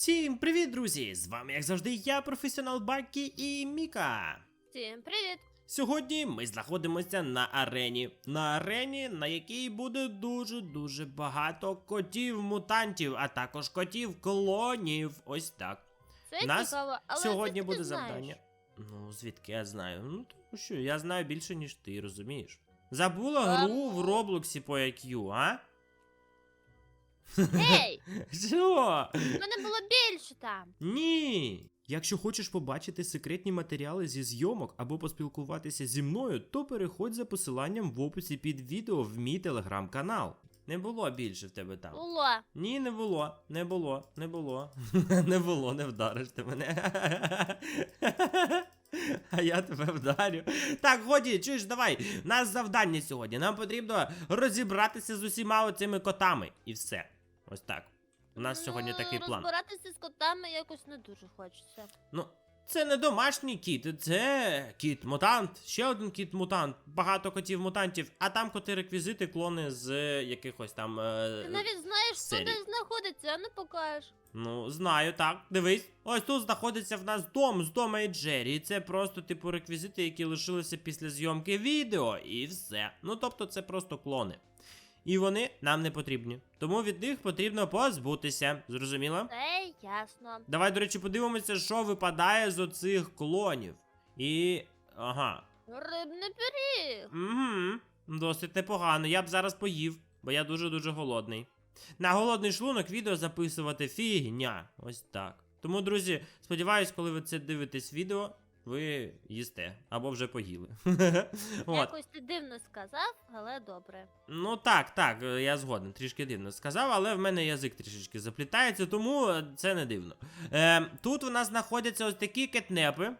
Всім привіт, друзі! З вами, як завжди, я, професіонал Бакі і Міка. Всім привіт! Сьогодні ми знаходимося на арені. На арені, на якій буде дуже-дуже багато котів-мутантів, а також котів-клонів. Ось так. Це Нас цікаво, але Сьогодні звідки буде ти знаєш? завдання. Ну, звідки я знаю? Ну, тому що я знаю більше, ніж ти, розумієш? Забула Та гру в. Роблоксі по IQ, а? Ей, Що? в мене було більше. Ні. Якщо хочеш побачити секретні матеріали зі зйомок або поспілкуватися зі мною, то переходь за посиланням в описі під відео в мій телеграм-канал. Не було більше в тебе там. Було. Ні, не було, не було, не було. не було, не вдариш ти мене. А я тебе вдарю. Так, годі, чуєш, давай. У нас завдання сьогодні. Нам потрібно розібратися з усіма оцими котами. І все. Ось так. У нас сьогодні Ну, такий план. Розбиратися з котами якось не дуже хочеться. Ну, це не домашній кіт, це кіт-мутант, ще один кіт-мутант, багато котів-мутантів, а там коти-реквізити, клони з е, якихось там. Е... Ти навіть знаєш, що серій. десь знаходиться, а не покажеш. Ну, знаю, так. Дивись. Ось тут знаходиться в нас дом з дома і Джері. І це просто, типу, реквізити, які лишилися після зйомки відео, і все. Ну, тобто, це просто клони. І вони нам не потрібні. Тому від них потрібно позбутися. Зрозуміло? Це ясно. Давай, до речі, подивимося, що випадає з оцих клонів. І. Ага. Рибний пиріг. Угу. Досить непогано. Я б зараз поїв, бо я дуже-дуже голодний. На голодний шлунок відео записувати фігня. Ось так. Тому, друзі, сподіваюсь, коли ви це дивитесь відео, ви їсте або вже поїли. Якось ти дивно сказав, але добре. Ну так, так, е, я згоден, трішки дивно сказав, але в мене язик трішечки заплітається, тому е, це не дивно. Е, тут у нас знаходяться ось такі кетнепи.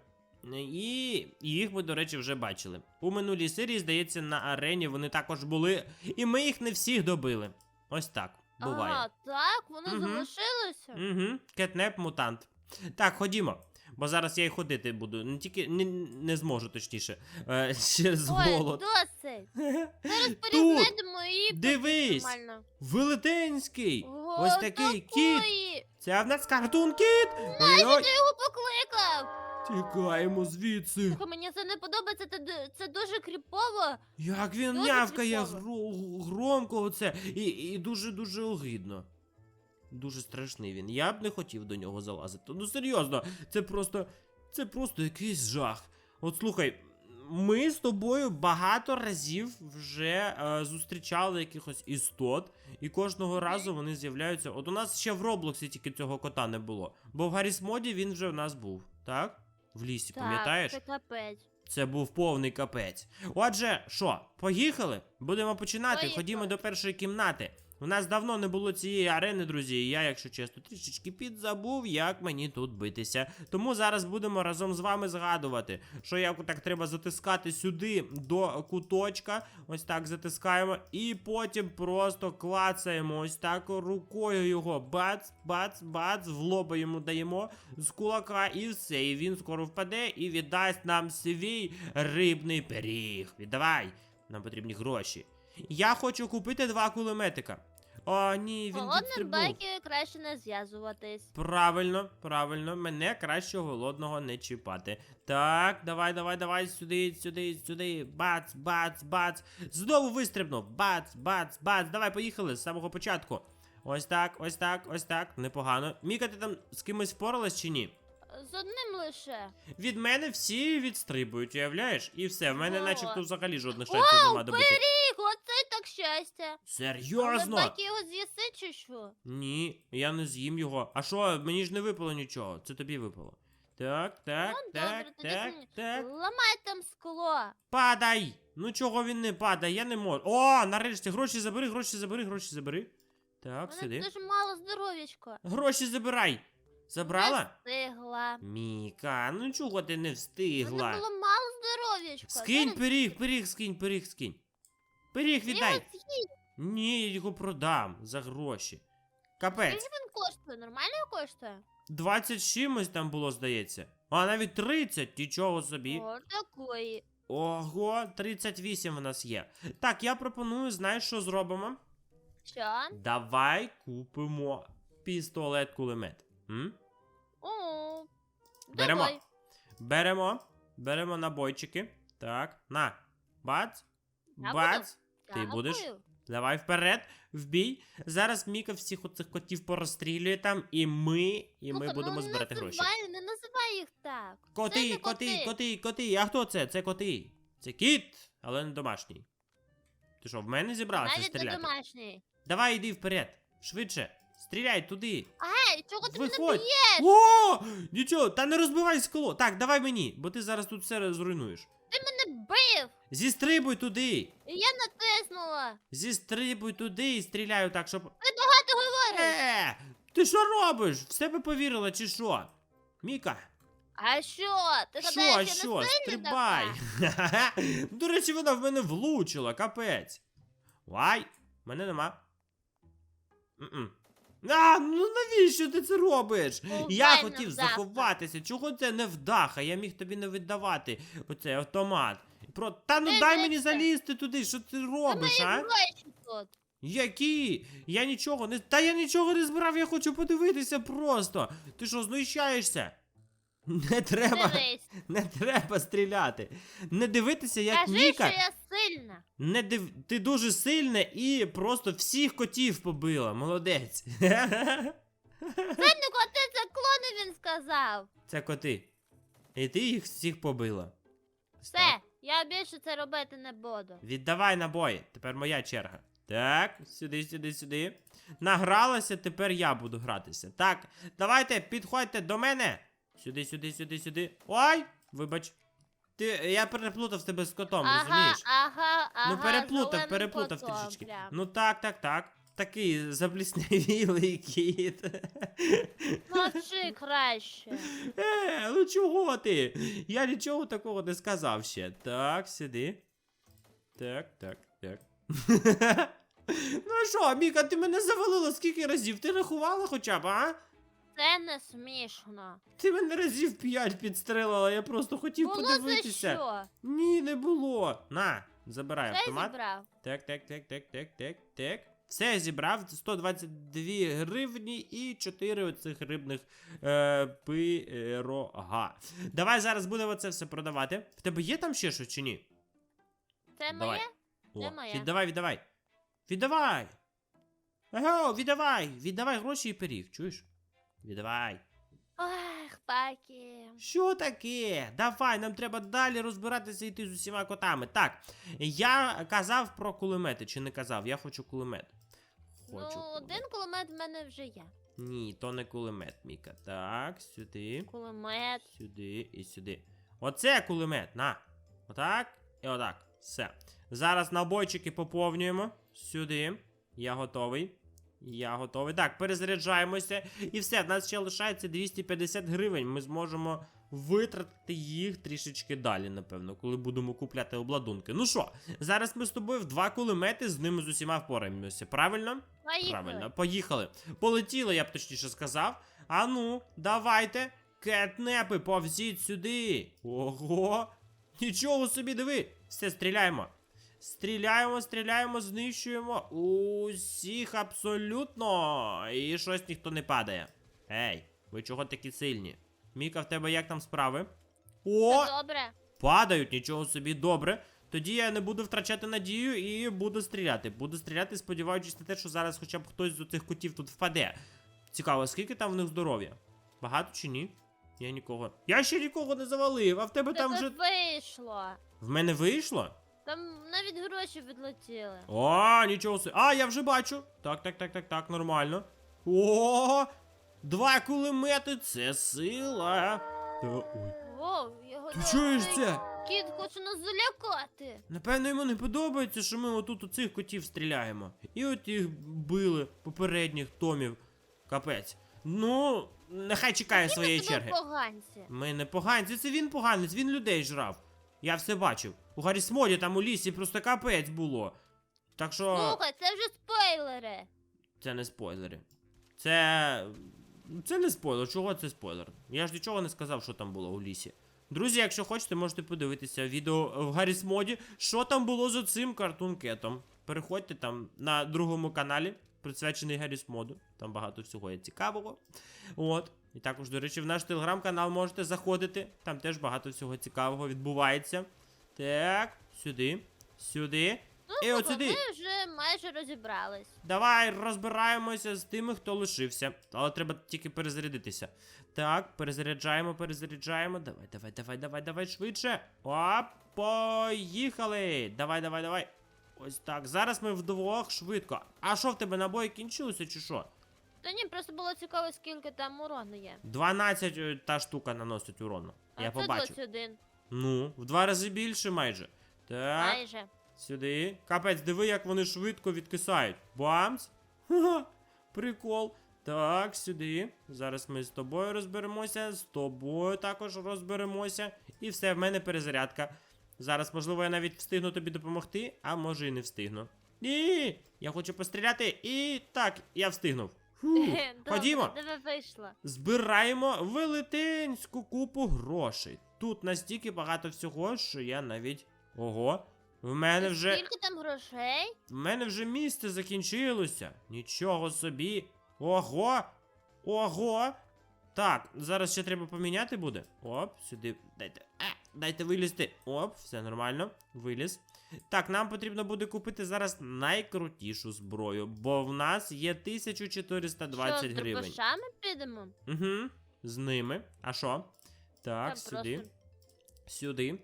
І їх ми, до речі, вже бачили. У минулій серії, здається, на арені вони також були, і ми їх не всіх добили. Ось так, буває. Ага, так, вони Мгм. залишилися. Угу, кетнеп мутант. Так, ходімо. Бо зараз я й ходити буду. Не тільки не, не зможу, точніше, е, через Ой, голод. досить. Зараз Тут, порівнемо і дивись, нормально. велетенський. О, Ось такий кіт. такої. Це в нас картун кіт. Ой-ой, ти його покликав. Тікаємо звідси. Слухай, мені це не подобається, це, д- це дуже кріпово. Як він Дуже нявкає гро- громко оце. І, і дуже-дуже огидно. Дуже страшний він. Я б не хотів до нього залазити. Ну серйозно, це просто. Це просто якийсь жах. От слухай, ми з тобою багато разів вже е, зустрічали якихось істот, і кожного разу вони з'являються. От у нас ще в Роблоксі тільки цього кота не було. Бо в Гарріс моді він вже в нас був, так? В лісі, пам'ятаєш? Це капець. Це був повний капець. Отже, що, поїхали? Будемо починати. Поїхали. Ходімо до першої кімнати. У нас давно не було цієї арени, друзі, і я, якщо чесно, трішечки підзабув, як мені тут битися. Тому зараз будемо разом з вами згадувати, що як так треба затискати сюди до куточка. Ось так затискаємо, і потім просто клацаємо ось так рукою його. Бац, бац, бац, в лоба йому даємо з кулака, і все. І він скоро впаде і віддасть нам свій рибний пиріг. Віддавай, нам потрібні гроші. Я хочу купити два кулеметика. О, ні, він Голодним відстрибнув. байки краще не зв'язуватись. Правильно, правильно, мене краще голодного не чіпати. Так, давай, давай, давай, сюди, сюди, сюди. Бац, бац, бац. Знову вистрибнув. Бац, бац, бац. Давай, поїхали з самого початку. Ось так, ось так, ось так. Непогано. Міка, ти там з кимось впоралась чи ні? З одним лише. Від мене всі відстрибують, уявляєш? І все, в мене О. начебто взагалі жодних шансів нема добити. Пиріг, оце так щастя. Але Серйозно? байки його з'їси чи що? Ні, я не з'їм його. А що, мені ж не випало нічого, це тобі випало. Так, так, Ну, так, добре, тоді так, так. Ламай там скло. Падай! Ну чого він не падає, я не можу. О, нарешті, гроші забери, гроші забери, гроші забери. Так, мене дуже мало здоров'ячка. Гроші забирай. Забрала? Не встигла. Міка, ну чого ти не встигла? було мало здоров'ячка. Скинь Зараз пиріг, пиріг, скинь, пиріг, скинь. Пиріг я віддай. його з'їм. Ні, я його продам за гроші. Капець. Скільки він коштує? Нормально коштує? 20 з чимось там було, здається. А навіть 30, нічого собі. О, такої. Ого, 38 в нас є. Так, я пропоную, знаєш, що зробимо? Що? Давай купимо пістолет-кулемет. М? О, Беремо. давай. Беремо. Беремо набойчики. Так, на. Бац. Я Бац. Ти Дякую. будеш? Давай вперед, в бій. Зараз Міка всіх оцих котів порозстрілює там, і ми, і ми Слухай, будемо ну, збирати не гроші. називай, Не називай їх так. Це Коти, не коти, коти, коти. А хто це? Це коти. Це кіт, але не домашній. Ти що, в мене зібрався Навіть не стріляти? домашній. Давай йди вперед. Швидше. Стріляй туди. Ей, чого ти мене Виходь. б'єш? О! Нічого, та не розбивай скло. Так, давай мені, бо ти зараз тут все зруйнуєш. Ти мене бив. Зістрибуй туди. Я натиснула. Зістрибуй туди і стріляю так, щоб. Ти багато говориш. Е! Ти що робиш? В себе повірила чи що? Міка, А що? Ти що, гадаєш, я що? не сильна Стрибай! така? До речі, вона в мене влучила, капець. Вай, мене нема. М-м. А, ну навіщо ти це робиш? Я Повай хотів заховатися. Чого це не вдаха? Я міг тобі не віддавати оцей автомат. Про... Та ну Ти дай мені дивися. залізти туди, що ти робиш, а? тут. Які? Я нічого не. Та я нічого не збирав, я хочу подивитися просто. Ти що, знущаєшся? Не треба, Дивись. не треба стріляти. Не дивитися, як Кажи, Міка. що я сильна. Не див... Ти дуже сильна і просто всіх котів побила. Молодець. Це не коти, це клони, він сказав. Це коти. І ти їх всіх побила. Все, я більше це робити не буду. Віддавай набої. Тепер моя черга. Так, сюди, сюди, сюди. Награлася, тепер я буду гратися. Так, давайте, підходьте до мене. Сюди, сюди, сюди, сюди. Ой! Вибач. Ти, я переплутав тебе з котом, ага, розумієш? ага, ага. ну переплутав, переплутав котом трішечки. прям. Ну так, так, так. Такий заблісневілий кіт. Мовчи краще. Е, ну чого ти? Я нічого такого не сказав ще. Так, сиди. Так, так, так. ну що, Міка, ти мене завалила скільки разів? Ти рахувала хоча б, а? Це не смішно. Ти мене разів п'ять підстрелила, я просто хотів Було подивитися. що? Ні, не було. На, забирай Це автомат. зібрав. Так, так, так, так, так, так, так. Все зібрав 122 гривні і 4 оцих рибних е, пирога. Давай зараз будемо це все продавати. В тебе є там ще щось чи ні? Це Давай. моє? О, Це моє. віддавай, віддавай. Віддавай. Ага, віддавай. Віддавай гроші і пиріг, чуєш? Віддавай. Ох, паки. Що таке? Давай, нам треба далі розбиратися і йти з усіма котами. Так, я казав про кулемети, чи не казав? Я хочу кулемет. Хочу. Ну, кулемет. один кулемет в мене вже є. Ні, то не кулемет, Міка. Так, сюди, Кулемет. сюди і сюди. Оце кулемет, на. Отак і отак. Все. Зараз набойчики поповнюємо. Сюди. Я готовий. Я готовий. Так, перезаряджаємося. І все, в нас ще лишається 250 гривень. Ми зможемо витратити їх трішечки далі, напевно, коли будемо купляти обладунки. Ну що, зараз ми з тобою в два кулемети з ними з усіма впораємося, правильно? Поїхали. Правильно, поїхали. Полетіли, я б точніше сказав. А ну, давайте. Кетнепи, повзіть сюди. Ого. Нічого собі диви. Все, стріляємо. Стріляємо, стріляємо, знищуємо усіх абсолютно. І щось ніхто не падає. Ей, ви чого такі сильні? Міка, в тебе як там справи? О! Все добре. Падають, нічого собі, добре. Тоді я не буду втрачати надію і буду стріляти. Буду стріляти, сподіваючись на те, що зараз хоча б хтось з цих котів тут впаде. Цікаво, скільки там в них здоров'я? Багато чи ні? Я нікого. Я ще нікого не завалив, а в тебе там Тебе вже. вийшло. В мене вийшло? Там навіть гроші відлетіли. О, нічого собі. А, я вже бачу. Так, так, так, так, так, нормально. О, два кулемети, це сила. Та, ой. Воу, його Ти чуєш це? Кіт хоче нас залякати. Напевно, йому не подобається, що ми отут у цих котів стріляємо. І от їх били попередніх томів. Капець. Ну, нехай чекає своєї черги. поганці. Ми не поганці, це він поганець, він людей жрав. Я все бачив. У Гаррісмоді там у лісі просто капець було. Так що. Слухай, це вже спойлери. Це не спойлери. Це. Це не спойлер. Чого це спойлер? Я ж нічого не сказав, що там було у лісі. Друзі, якщо хочете, можете подивитися відео в Гаррісмоді, що там було з цим картункетом. Переходьте там на другому каналі. присвячений Гарріс моду. Там багато всього є цікавого. От. І також, до речі, в наш телеграм-канал можете заходити. Там теж багато всього цікавого відбувається. Так, сюди, сюди. І от сюди. ми вже майже розібрались. Давай розбираємося з тими, хто лишився. Але треба тільки перезарядитися. Так, перезаряджаємо, перезаряджаємо. Давай, давай, давай, давай, давай швидше. Оп, поїхали. Давай, давай, давай. Ось так. Зараз ми вдвох швидко. А що в тебе набої кінчилися, чи що? Та ні, просто було цікаво, скільки там урону є. 12 е, та штука наносить урону. А Я це побачив. 21. Ну, в два рази більше майже. Так. Майже. Сюди. Капець, диви, як вони швидко відкисають. Бамс. Ха-ха. Прикол. Так, сюди. Зараз ми з тобою розберемося. З тобою також розберемося. І все, в мене перезарядка. Зараз, можливо, я навіть встигну тобі допомогти, а може і не встигну. Ні! Я хочу постріляти. І так, я встигнув. Фу. Ходімо. Тебе вийшло. Збираємо велетенську купу грошей. Тут настільки багато всього, що я навіть. Ого. В мене вже. Скільки там грошей? В мене вже місце закінчилося. Нічого собі. Ого! Ого! Так, зараз ще треба поміняти буде. Оп, сюди. Дайте. А, дайте вилізти. Оп, все нормально. Виліз. Так, нам потрібно буде купити зараз найкрутішу зброю, бо в нас є 1420 що, з гривень. дробашами підемо? Угу. З ними. А що? Так, Там сюди. просто- Сюди.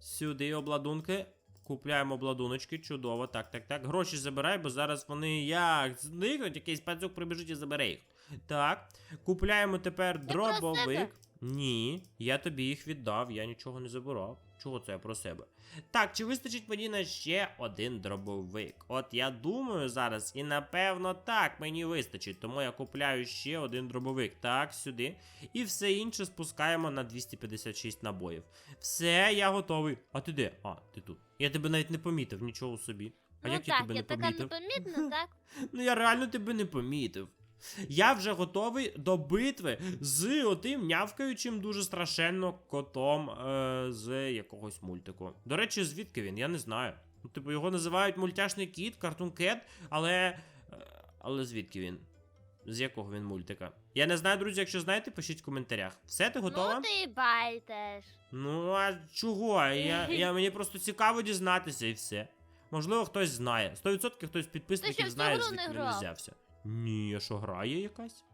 Сюди обладунки. Купляємо обладуночки, чудово. Так, так, так. Гроші забирай, бо зараз вони як зникнуть, якийсь пацюк прибіжить і забере їх. Так. Купляємо тепер дробовик. Ні, я тобі їх віддав, я нічого не забирав. Чого це я про себе? Так, чи вистачить мені на ще один дробовик? От я думаю зараз, і напевно так мені вистачить, тому я купляю ще один дробовик. Так, сюди. І все інше спускаємо на 256 набоїв. Все, я готовий. А ти де? А, ти тут. Я тебе навіть не помітив, нічого собі. А ну як так, я тебе не така помітив? непомітна, так? Ну я реально тебе не помітив. Я вже готовий до битви з отим нявкаючим дуже страшенно котом е, з якогось мультику. До речі, звідки він? Я не знаю. Ну, типу, його називають мультяшний кіт, картун кет, але. е, Але звідки він? З якого він мультика? Я не знаю, друзі, якщо знаєте, пишіть в коментарях. Все, ти готова? Ну ти і бай теж. Ну, а чого? Я, я, мені просто цікаво дізнатися і все. Можливо, хтось знає. 100% хтось підписників знає, звідки він взявся. Ні, а що грає якась?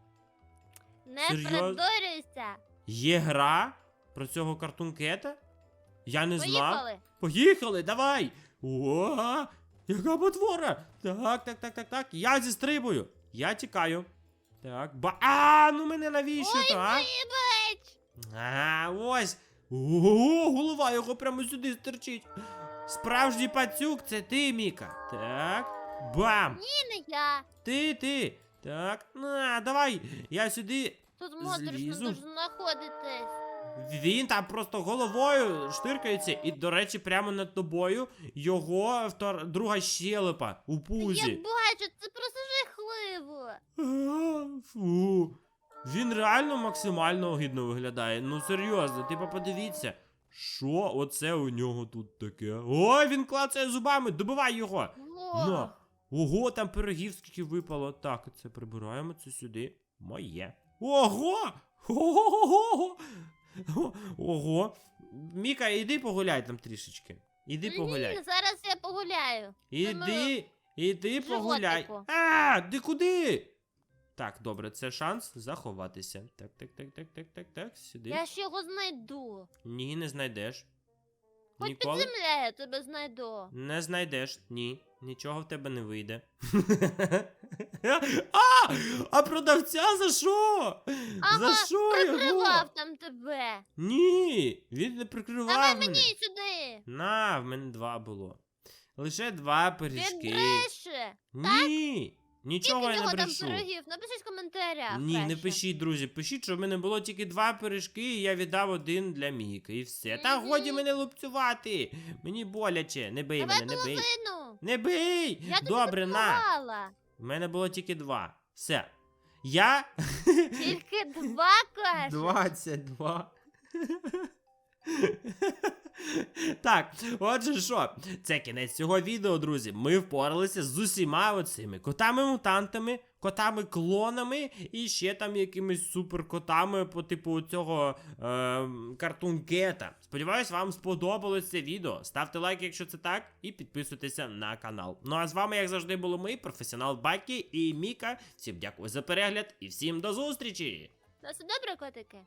Не Серйозно? придурюйся. Є гра про цього картункета? Я не знав. Поїхали. Поїхали, давай! О, яка потвора! Так, так, так, так, так. Я зістрибую. Я тікаю. Так, ба. А, ну мене навіщо, Ой, так? вибач. Ага, ось. Ого, голова його прямо сюди стерчить. Справжній пацюк, це ти, Міка. Так. Бам! Ні, не я. Ти, ти. Так. На, давай. Я сюди. Тут моторошно Злізу. дуже знаходитись. Він там просто головою штиркається, і, до речі, прямо над тобою його втор... друга щелепа у Я пузі. бачу, це просто жахливо. А, Фу. Він реально максимально огидно виглядає. Ну серйозно, типа подивіться. Що оце у нього тут таке? Ой, він клацає зубами, добивай його! О, На. Ого, там пирогів скільки випало. Так, це прибираємо, це сюди. Моє. Ого! Ого! Ого! Міка, іди погуляй там трішечки. Іди ні, погуляй. зараз я погуляю. Іди, іди погуляй. А, ти куди? Так, добре, це шанс заховатися. Так, так, так, так, так, так, так, сюди. Я ж його знайду. Ні, не знайдеш. Хоч Ніколи під землею я тебе знайду. не знайдеш. Ні, нічого в тебе не вийде. а! А продавця за що? Ага, за що його? Прикривав там тебе. Ні, він не прикривав Давай мене. мені сюди. На, в мене два було. Лише два пиріжки. бреше. Ні, нічого Скільки я в нього не там брешу. пирогів? Напишіть в коментарях. Ні, не краще. пишіть, друзі. Пишіть, що в мене було тільки два пиріжки, і я віддав один для Міки. І все. Та Мгм. годі мене лупцювати. Мені боляче. Не бий Давай мене, не бий. половину. Не бий! Я тобі Добре, на. допомагала. В мене було тільки два. Все. Я. Тільки два кажеш. 22. Так, отже, що, це кінець цього відео, друзі. Ми впоралися з усіма оцими котами-мутантами, котами-клонами і ще там якимись суперкотами по типу цього е, картункета. Сподіваюсь, вам сподобалось це відео. Ставте лайк, якщо це так, і підписуйтеся на канал. Ну а з вами, як завжди, були ми, професіонал Бакі і Міка. Всім дякую за перегляд і всім до зустрічі! На все добре, котики.